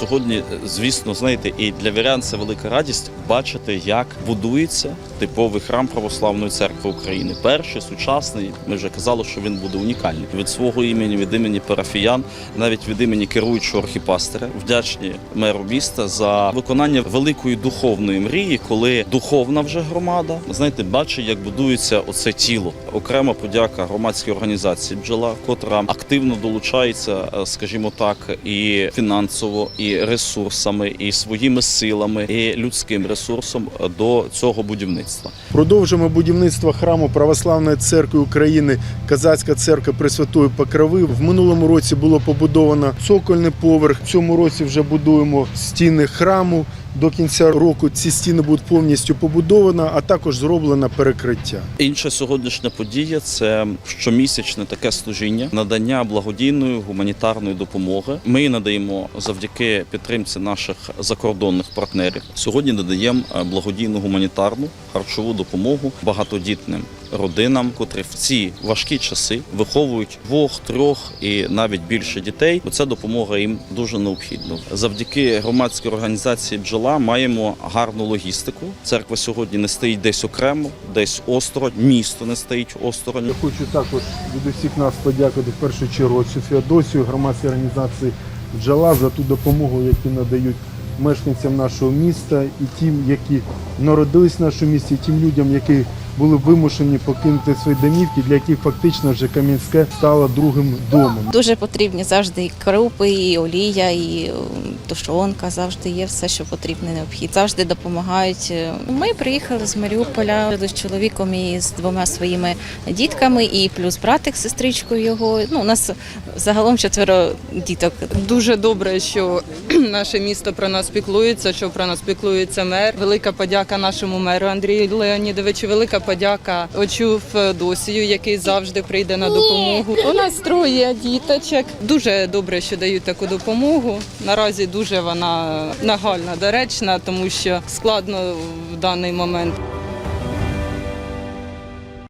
Сьогодні, звісно, знаєте, і для вірян це велика радість бачити, як будується типовий храм Православної церкви України. Перший сучасний. Ми вже казали, що він буде унікальний від свого імені, від імені парафіян, навіть від імені керуючого архіпастиря. Вдячні меру міста за виконання великої духовної мрії, коли духовна вже громада, знаєте, бачить, як будується оце тіло. Окрема подяка громадській організації бджола, котра активно долучається, е, скажімо так, і фінансово, і ресурсами, і своїми силами, і людським ресурсом до цього будівництва. Продовжимо будівництво храму Православної церкви України Казацька церква Пресвятої Покрови. В минулому році було побудовано цокольний поверх. В цьому році вже будуємо стіни храму. До кінця року ці стіни будуть повністю побудовані, а також зроблено перекриття. Інша сьогоднішня подія це щомісячне таке служіння, надання благодійної гуманітарної допомоги. Ми надаємо завдяки підтримці наших закордонних партнерів. Сьогодні надаємо е, благодійну гуманітарну харчову допомогу багатодітним родинам, котрі в ці важкі часи виховують двох, трьох і навіть більше дітей. Ця допомога їм дуже необхідна. Завдяки громадській організації бджола маємо гарну логістику. Церква сьогодні не стоїть десь окремо, десь осторонь, місто не стоїть осторонь. Я хочу також від усіх нас подякувати в першу чергу Феодосію, громадській організації Джала за ту допомогу, яку надають мешканцям нашого міста і тим, які народились в нашому місті, тим людям, які були вимушені покинути свої домівки, для яких фактично вже Кам'янське стало другим домом. Дуже потрібні завжди і крупи, і олія, і е, тушонка. Завжди є все, що потрібно необхідно. Завжди допомагають. Ми приїхали з Маріуполя з чоловіком і з двома своїми дітками, і плюс братик з сестричкою його. Ну, у нас загалом четверо діток. Дуже добре, що наше місто про нас піклується, що про нас піклується мер. Велика подяка нашому меру Андрію Леонідовичу. Велика подяка очу Феодосію, який завжди прийде на допомогу. У нас троє діточок. Дуже добре, що дають таку допомогу. Наразі дуже вона нагальна, доречна, тому що складно в даний момент.